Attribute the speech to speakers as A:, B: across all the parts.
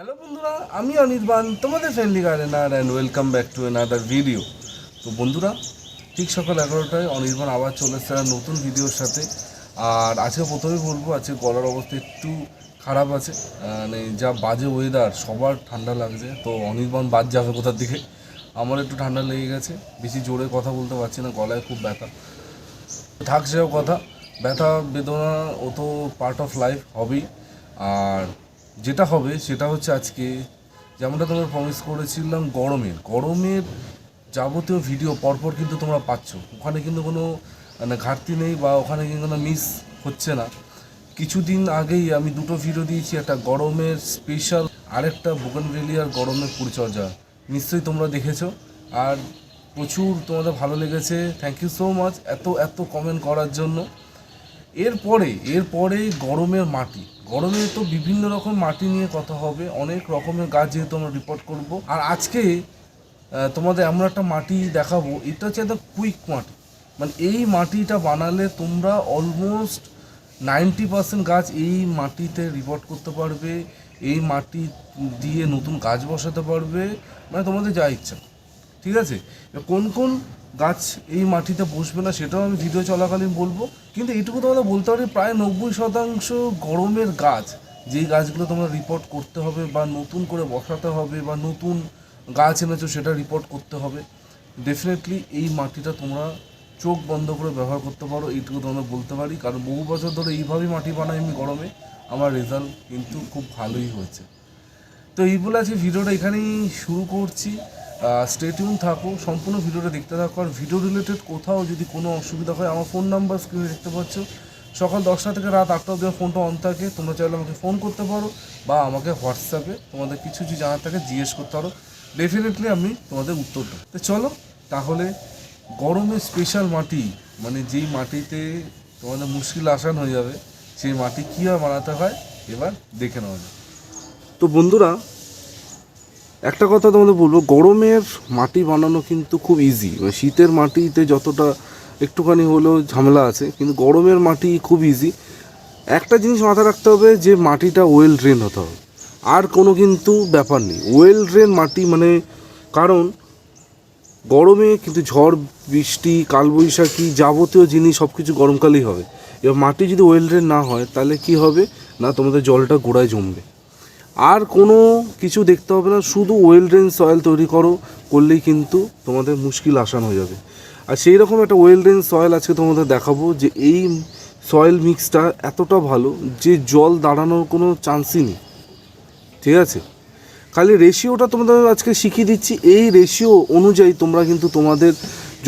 A: Hello বন্ধুরা, আমি অনির্বাণ, তোমাদের friendly gardener and welcome back to another video তো বন্ধুরা, ঠিক সকাল এগারোটায় অনির্বাণ আবার চলে এসেছে নতুন ভিডিওর সাথে। আর আজকে প্রথমেই বলব, আজকে গলার অবস্থা একটু খারাপ আছে। মানে যা বাজে ওয়েদার সবার ঠান্ডা লাগছে। তো অনির্বাণ বাদ যাবে কোথার দিকে? আমার একটু ঠান্ডা লেগে গেছে। বেশি জোরে কথা বলতে পারছি না, গলায় খুব ব্যথা। থাকছেও কথা, ব্যথা, বেদনা, ও তো পার্ট অফ লাইফ হবেই। আর যেটা হবে সেটা হচ্ছে আজকে যেমনটা তোমরা প্রমিস করেছিলাম গরমের। গরমের যাবতীয় ভিডিও পরপর কিন্তু তোমরা পাচ্ছ। ওখানে কিন্তু কোনো মানে ঘাটতি নেই বা ওখানে কিন্তু কোনো মিস হচ্ছে না। কিছুদিন আগেই আমি দুটো ভিডিও দিয়েছি, একটা গরমের স্পেশাল আরেকটা বুগনভেলিয়ার গরমের পরিচর্যা। নিশ্চয়ই তোমরা দেখেছ। আর প্রচুর তোমাদের ভালো লেগেছে। থ্যাংক ইউ সো মাচ এত এত কমেন্ট করার জন্য। এরপরে এরপরে গরমের মাটি। গরমে তো বিভিন্ন রকম মাটি নিয়ে কথা হবে, অনেক রকমের গাছ যেহেতু আমরা রিপোর্ট করব। আর আজকে তোমাদের এমন একটা মাটি দেখাবো, এটা হচ্ছে একটা কুইক মাটি। মানে এই মাটিটা বানালে তোমরা অলমোস্ট নাইনটি পার্সেন্ট গাছ এই মাটিতে রিপোর্ট করতে পারবে, এই মাটি দিয়ে নতুন গাছ বসাতে পারবে মানে তোমাদের যা ইচ্ছা। ঠিক আছে? কোন কোন গাছ এই মাটিতে বসবে না, সেটাও আমি ভিডিও চলাকালীন বলব। কিন্তু এইটুকু তোমাদের বলতে পারি, প্রায় নব্বই শতাংশ গরমের গাছ, যেই গাছগুলো তোমরা রিপোর্ট করতে হবে বা নতুন করে বসাতে হবে বা নতুন গাছ এনেছো, সেটা রিপোর্ট করতে হবে। ডেফিনেটলি এই মাটিটা তোমরা চোখ বন্ধ করে ব্যবহার করতে পারো, এইটুকু তোমাদের বলতে পারি। কারণ বহু বছর ধরে এইভাবেই মাটি বানাই আমি গরমে, আমার রেজাল্ট কিন্তু খুব ভালোই হয়েছে। তো এই বলে ভিডিওটা এখানেই শুরু করছি। স্টেটিউন থাকো সম্পূর্ণ ভিডিওটা দেখতে থাকো আর ভিডিও রিলেটেড কোথাও যদি কোনো অসুবিধা হয়, আমার ফোন নাম্বার স্ক্রিনে দেখতে পাচ্ছ। সকাল দশটা থেকে রাত আটটা অবধি ফোনটা অন থাকে। তোমরা চাইলে আমাকে ফোন করতে পারো বা আমাকে হোয়াটসঅ্যাপে তোমাদের কিছু কিছু জানার থাকে, জিজ্ঞেস করতে পারো। ডেফিনেটলি আমি তোমাদের উত্তর দেবো। তো চলো, তাহলে গরমে স্পেশাল মাটি মানে যেই মাটিতে তোমাদের মুশকিল আসান হয়ে যাবে, সেই মাটি কীভাবে বানাতে হয়, এবার দেখে নেওয়া যাক। তো বন্ধুরা একটা কথা তোমাদের বলব, গরমের মাটি বানানো কিন্তু খুব ইজি মানে শীতের মাটিতে যতটা একটুখানি হলেও ঝামেলা আছে, কিন্তু গরমের মাটি খুব ইজি একটা জিনিস মাথায় রাখতে হবে যে মাটিটা ওয়েল ড্রেন হতে হবে। আর কোনো কিন্তু ব্যাপার নেই। ওয়েল ড্রেন মাটি মানে কারণ, গরমে কিন্তু ঝড়, বৃষ্টি, কালবৈশাখী যাবতীয় জিনিস সব কিছু গরমকালেই হবে। এবার মাটি যদি ওয়েল ড্রেন না হয়, তাহলে কি হবে? না তোমাদের জলটা গোড়ায় জমবে। আর কোনো কিছু দেখতে হবে না, শুধু ওয়েল ড্রেন সয়েল তৈরি করো, করলেই কিন্তু তোমাদের মুশকিল আসান হয়ে যাবে। আর সেই রকম একটা ওয়েল ড্রেন সয়েল আজকে তোমাদের দেখাবো যে এই সয়েল মিক্সটা এতটা ভালো যে জল দাঁড়ানোর কোনো চান্সই নেই। ঠিক আছে? খালি রেশিওটা তোমাদের আজকে শিখিয়ে দিচ্ছি, এই রেশিও অনুযায়ী তোমরা কিন্তু তোমাদের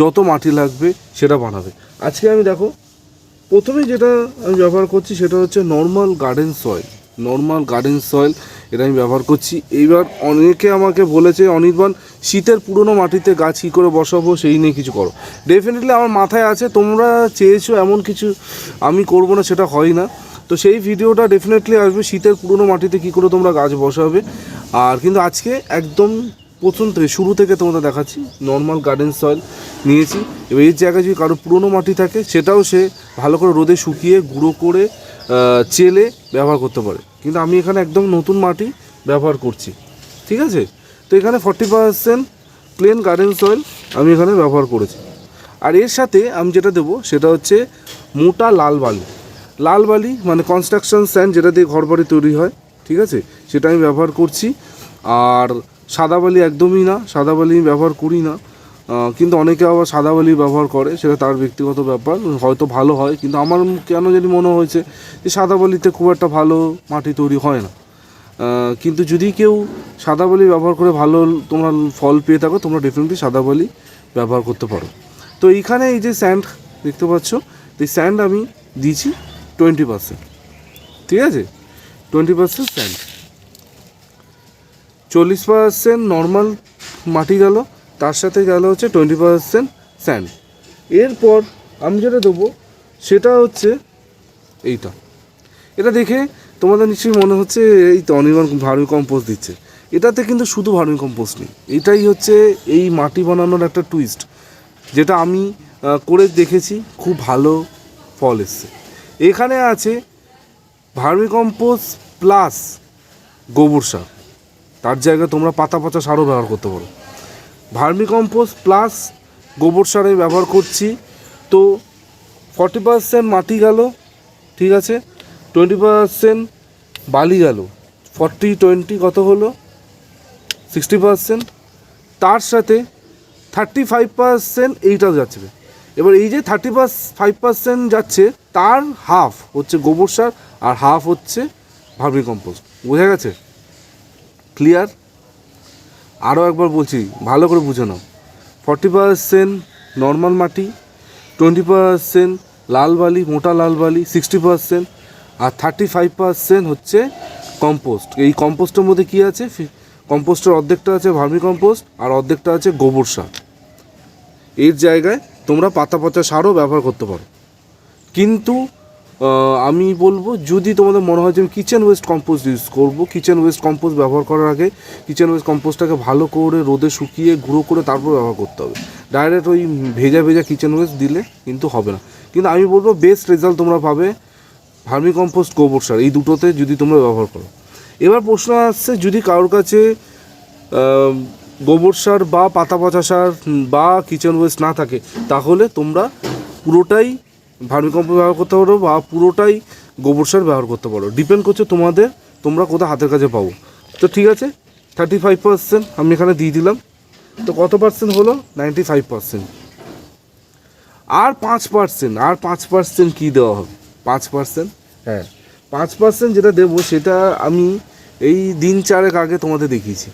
A: যত মাটি লাগবে সেটা বানাবে। আজকে আমি দেখো প্রথমে যেটা আমি ব্যবহার করছি সেটা হচ্ছে normal garden soil normal garden soil এটা আমি ব্যবহার করছি। এইবার অনেকে আমাকে বলেছে, অনির্বাণ, শীতের পুরনো মাটিতে গাছ কী করে বসাবো সেই নিয়ে কিছু করো। ডেফিনেটলি আমার মাথায় আছে, তোমরা চেয়েছো এমন কিছু আমি করব না, সেটা হয় না। তো সেই ভিডিওটা ডেফিনেটলি আসবে, শীতের পুরনো মাটিতে কী করে তোমরা গাছ বসাবে। আর কিন্তু আজকে একদম প্রথম থেকে, শুরু থেকে তোমাদের দেখাচ্ছি নর্মাল গার্ডেন সয়েল নিয়েছি। এবার এই জায়গায় যদি কারও পুরনো মাটি থাকে, সেটাও সে ভালো করে রোদে শুকিয়ে, গুঁড়ো করে চেলে ব্যবহার করতে পারে। কিন্তু আমি এখানে একদম নতুন মাটি ব্যবহার করছি। ঠিক আছে? তো এখানে forty percent plain garden soil আমি এখানে ব্যবহার করেছি। আর এর সাথে আমি যেটা দেবো সেটা হচ্ছে মোটা লাল বালি। লাল বালি মানে কনস্ট্রাকশন স্যান্ড যেটা দিয়ে ঘর বাড়ি তৈরি হয়, ঠিক আছে? সেটা আমি ব্যবহার করছি। আর সাদা বালি একদমই না, সাদা বালি আমি ব্যবহার করি না। কিন্তু অনেকে আবার সাদা বালি ব্যবহার করে, সেটা তার ব্যক্তিগত ব্যাপার, হয়তো ভালো হয়, কিন্তু আমার কেন জানি মনে হয়েছে যে সাদা বালিতে খুব একটা ভালো মাটি তৈরি হয় না। কিন্তু যদি কেউ সাদা বালি ব্যবহার করে ভালো তোমরা ফল পেয়ে থাকো, তোমরা ডেফিনেটলি সাদা বালি ব্যবহার করতে পারো। তো এইখানে এই যে স্যান্ড দেখতে পাচ্ছ, এই স্যান্ড আমি দিয়েছি টোয়েন্টি পার্সেন্ট ঠিক আছে? টোয়েন্টি পার্সেন্ট স্যান্ড চল্লিশ পার্সেন্ট নর্মাল মাটি গেল তার সাথে গেল হচ্ছে টোয়েন্টি পার্সেন্ট স্যান্ড এরপর আমি যেটা দেবো, সেটা হচ্ছে এইটা। এটা দেখে তোমাদের নিশ্চয়ই মনে হচ্ছে, এই তো অনির্বাণ ভার্মি কম্পোস্ট দিচ্ছে। এটাতে কিন্তু শুধু ভার্মি কম্পোস্ট নেই। এটাই হচ্ছে এই মাটি বানানোর একটা টুইস্ট যেটা আমি করে দেখেছি, খুব ভালো ফল এসছে। এখানে আছে ভার্মি কম্পোস্ট প্লাস গোবর সার। তার জায়গায় তোমরা পাতা পচা সারও ব্যবহার করতে পারো। ভার্মি কম্পোস্ট প্লাস গোবর সার আমি ব্যবহার করছি। তো ফর্টি পার্সেন্ট মাটি গেল, ঠিক আছে? টোয়েন্টি পার্সেন্ট বালি গেল। ফর্টি টোয়েন্টি কত হলো? Sixty percent. তার সাথে থার্টি ফাইভ পার্সেন্ট এইটাও যাচ্ছে। এবার এই যে থার্টি পার্স ফাইভ পার্সেন্ট যাচ্ছে, তার হাফ হচ্ছে গোবর সার আর হাফ হচ্ছে ভার্মি কম্পোস্ট বোঝা গেছে? ক্লিয়ার? আরও একবার বলছি, ভালো করে বুঝে নাও। ফর্টি পার্সেন্ট নর্মাল মাটি, টোয়েন্টি পার্সেন্ট লাল বালি, মোটা লাল বালি, সিক্সটি পার্সেন্ট আর থার্টি ফাইভ পার্সেন্ট হচ্ছে কম্পোস্ট। এই কম্পোস্টের মধ্যে কী আছে? কম্পোস্টের অর্ধেকটা আছে ভার্মি কম্পোস্ট আর অর্ধেকটা আছে গোবর সার। এর জায়গায় তোমরা পাতা পচা সারও ব্যবহার করতে পারো। কিন্তু আমি বলব, যদি তোমাদের মনে হয় যে আমি কিচেন ওয়েস্ট কম্পোস্ট ইউজ করব কিচেন ওয়েস্ট কম্পোস্ট ব্যবহার করার আগে কিচেন ওয়েস্ট কম্পোস্টটাকে ভালো করে রোদে শুকিয়ে গুঁড়ো করে তারপর ব্যবহার করতে হবে। ডাইরেক্ট ওই ভেজা ভেজা কিচেন ওয়েস্ট দিলে কিন্তু হবে না। কিন্তু আমি বলব বেস্ট রেজাল্ট তোমরা পাবে ভার্মি কম্পোস্ট গোবর সার, এই দুটোতে যদি তোমরা ব্যবহার করো। এবার প্রশ্ন আসছে, যদি কারোর কাছে গোবর সার বা পাতা পচা সার বা কিচেন ওয়েস্ট না থাকে, তাহলে তোমরা পুরোটাই ভার্মিকম্পোস্ট ব্যবহার করতে পারো বা পুরোটাই গোবর সার ব্যবহার করতে পারো। ডিপেন্ড করছে তোমাদের, তোমরা কোথাও হাতের কাছে পাবো তো ঠিক আছে থার্টি ফাইভ পার্সেন্ট আমি এখানে দিয়ে দিলাম। তো কত পার্সেন্ট হলো? নাইনটি ফাইভ পার্সেন্ট আর পাঁচ পার্সেন্ট আর পাঁচ পার্সেন্ট কী দেওয়া হবে? পাঁচ পার্সেন্ট হ্যাঁ পাঁচ পার্সেন্ট যেটা দেবো সেটা আমি এই দিন চারেক আগে তোমাদের দেখিয়েছি।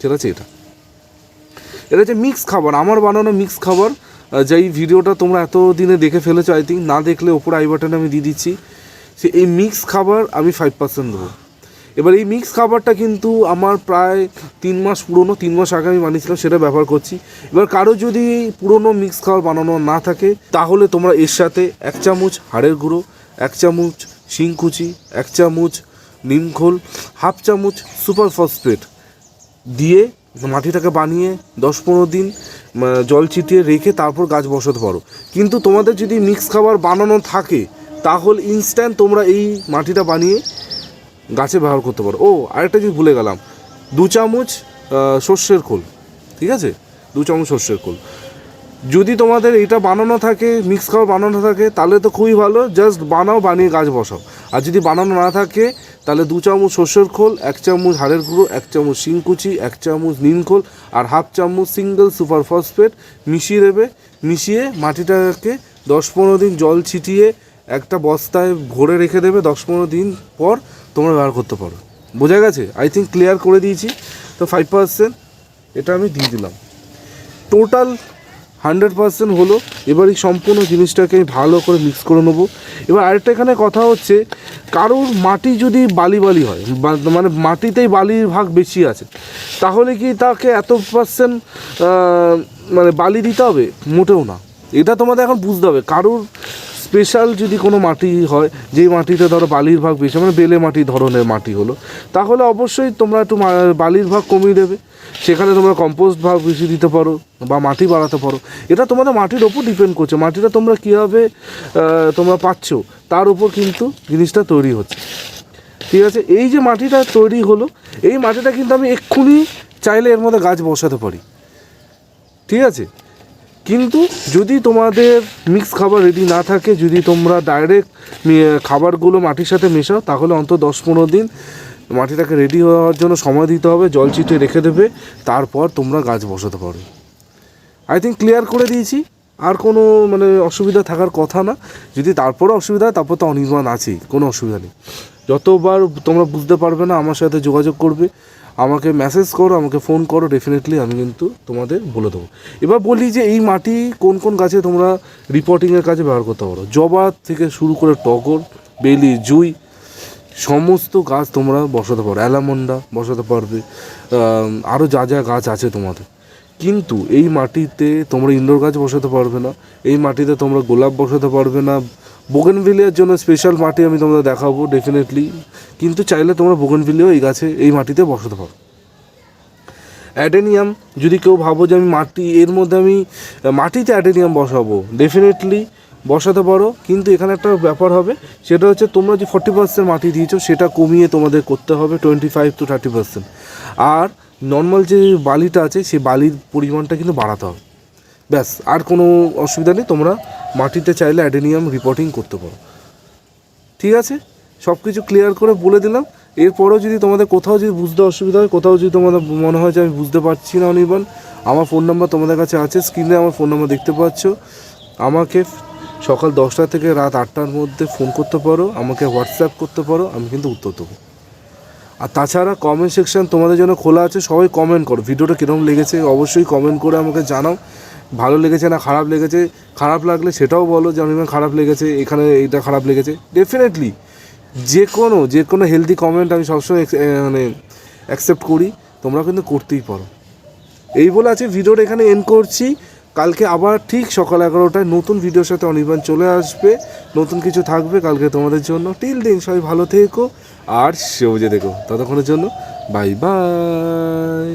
A: ঠিক আছে এটা? এটা হচ্ছে মিক্স খাবার, আমার বানানো মিক্স খাবার। যেই ভিডিওটা তোমরা এত দিনে দেখে ফেলেছো আই থিঙ্ক না দেখলে ওপর আই বাটনে আমি দিয়ে দিচ্ছি। সে এই মিক্স খাবার আমি ফাইভ পার্সেন্ট দেবো। এবার এই মিক্স খাবারটা কিন্তু আমার প্রায় তিন মাস পুরনো, তিন মাস আগে আমি বানিয়েছিলাম, সেটা ব্যবহার করছি। এবার কারও যদি পুরনো মিক্স খাবার বানানো না থাকে, তাহলে তোমরা এর সাথে এক চামচ হাড়ের গুঁড়ো, এক চামচ শিংকুচি এক চামচ নিমখোল হাফ চামচ সুপার ফসফেট দিয়ে মাটিটাকে বানিয়ে দশ পনেরো দিন জল ছিটিয়ে রেখে তারপর গাছ বসাতে পারো কিন্তু তোমাদের যদি মিক্স খাবার বানানো থাকে, তাহলে ইনস্ট্যান্ট তোমরা এই মাটিটা বানিয়ে গাছে ব্যবহার করতে পারো। ও, আরেকটা জিনিস ভুলে গেলাম। দু চামচ সর্ষের খোল, ঠিক আছে? দু চামচ সর্ষের খোল। যদি তোমাদের এটা বানানো থাকে মিক্স খাবার বানানো থাকে, তাহলে তো খুবই ভালো। জাস্ট বানাও, বানিয়ে গাছ বসাও। আর যদি বানানো না থাকে, তাহলে দু চামচ সর্ষের খোল, এক চামচ হাড়ের গুঁড়ো, এক চামচ শিংকুচি এক চামচ নিমখোল আর হাফ চামচ সিঙ্গেল সুপার ফসফেট মিশিয়ে দেবে। মিশিয়ে মাটিটাকে দশ পনেরো দিন জল ছিটিয়ে একটা বস্তায় ভরে রেখে দেবে। দশ পনেরো দিন পর তোমরা ব্যবহার করতে পারো। বোঝা গেছে? আই থিঙ্ক ক্লিয়ার করে দিয়েছি। তো ফাইভ পার্সেন্ট এটা আমি দিয়ে দিলাম। টোটাল হান্ড্রেড পারসেন্ট হলো, এবার এই সম্পূর্ণ জিনিসটাকে আমি ভালো করে মিক্স করে নেব। এবার আরেকটা এখানে কথা হচ্ছে, কারোর মাটি যদি বালি বালি হয় মানে মাটিতেই বালির ভাগ বেশি আছে, তাহলে কি তাকে এত পার্সেন্ট মানে বালি দিতে হবে? মোটেও না। এটা তোমাদের এখন বুঝতে হবে। কারোর স্পেশাল যদি কোনো মাটি হয়, যেই মাটিতে ধরো বালির ভাগ বেশি মানে বেলে মাটি ধরনের মাটি হলো, তাহলে অবশ্যই তোমরা একটু বালির ভাগ কমিয়ে দেবে। সেখানে তোমরা কম্পোস্ট ভাগ বেশি দিতে পারো বা মাটি বাড়াতে পারো। এটা তোমাদের মাটির ওপর ডিপেন্ড করছে। মাটিটা তোমরা কীভাবে তোমরা পাচ্ছ, তার উপর কিন্তু জিনিসটা তৈরি হচ্ছে। ঠিক আছে? এই যে মাটিটা তৈরি হলো, এই মাটিটা কিন্তু আমি এক্ষুনি চাইলে এর মধ্যে গাছ বসাতে পারি। ঠিক আছে? কিন্তু যদি তোমাদের মিক্স খাবার রেডি না থাকে, যদি তোমরা ডাইরেক্ট খাবারগুলো মাটির সাথে মেশাও, তাহলে অন্তত দশ পনেরো দিন মাটিটাকে রেডি হওয়ার জন্য সময় দিতে হবে, জল ছিটিয়ে রেখে দেবে, তারপর তোমরা গাছ বসাতে পারো। আই থিঙ্ক ক্লিয়ার করে দিয়েছি, আর কোনো মানে অসুবিধা থাকার কথা না। যদি তারপরে অসুবিধা হয়, তারপর তো অনির্বাণ আছেই, কোনো অসুবিধা নেই। যতবার তোমরা বুঝতে পারবে না, আমার সাথে যোগাযোগ করবে আমাকে মেসেজ করো, আমাকে ফোন করো ডেফিনেটলি আমি কিন্তু তোমাদের বলে দেবো। এবার বলি যে এই মাটি কোন কোন গাছে তোমরা রিপোর্টিংয়ের কাজে ব্যবহার করতে পারো? জবা থেকে শুরু করে টগর, বেলি, জুই, সমস্ত গাছ তোমরা বসাতে পারো। অ্যালামন্ডা বসাতে পারবে আরও যা যা গাছ আছে তোমাদের। কিন্তু এই মাটিতে তোমরা ইনডোর গাছ বসাতে পারবে না, এই মাটিতে তোমরা গোলাপ বসাতে পারবে না বোগেনভিলিয়ার জন্য স্পেশাল মাটি আমি তোমাদের দেখাবো ডেফিনেটলি কিন্তু চাইলে তোমরা বোগেনভিলিয়াও এই গাছে, এই মাটিতে বসাতে পারো। অ্যাডেনিয়াম যদি কেউ ভাবো যে আমি মাটি, এর মধ্যে আমি মাটিতে অ্যাডেনিয়াম বসাবো ডেফিনেটলি বসাতে পারো। কিন্তু এখানে একটা ব্যাপার হবে, সেটা হচ্ছে তোমরা যে ফর্টি পার্সেন্ট মাটি দিয়েছ, সেটা কমিয়ে তোমাদের করতে হবে twenty five to thirty percent R normal যে বালিটা আছে সেই বালির পরিমাণটা কিন্তু বাড়াতে হবে। ব্যাস, আর কোনো অসুবিধা নেই, তোমরা মাটিতে চাইলে অ্যাডেনিয়াম রিপোর্টিং করতে পারো। ঠিক আছে? সব কিছু ক্লিয়ার করে বলে দিলাম। এরপরেও যদি তোমাদের কোথাও যদি বুঝতে অসুবিধা হয়, কোথাও যদি তোমাদের মনে হয় যে আমি বুঝতে পারছি না অনির্বাণ, আমার ফোন নাম্বার তোমাদের কাছে আছে স্ক্রিনে আমার ফোন নাম্বার দেখতে পাচ্ছ। আমাকে সকাল দশটা থেকে রাত আটটার মধ্যে ফোন করতে পারো, আমাকে হোয়াটসঅ্যাপ করতে পারো, আমি কিন্তু উত্তর দেবো। আর তাছাড়া কমেন্ট সেকশন তোমাদের জন্য খোলা আছে, সবাই কমেন্ট করো। ভিডিওটা কীরকম লেগেছে অবশ্যই কমেন্ট করে আমাকে জানাও। ভালো লেগেছে না খারাপ লেগেছে, খারাপ লাগলে সেটাও বলো যে অনির্বাণ খারাপ লেগেছে, এখানে এইটা খারাপ লেগেছে। ডেফিনেটলি যে কোনো যে কোনো হেলদি কমেন্ট আমি সবসময় মানে অ্যাকসেপ্ট করি, তোমরা কিন্তু করতেই পারো। এই বলে আছে ভিডিওটা এখানে এন্ড করছি। কালকে আবার ঠিক সকাল এগারোটায় নতুন ভিডিওর সাথে অনির্বাণ চলে আসবে। নতুন কিছু থাকবে কালকে তোমাদের জন্য। টিল দিন সবাই ভালো থেকো আর সবুজে দেখো। ততক্ষণের জন্য বাই বাই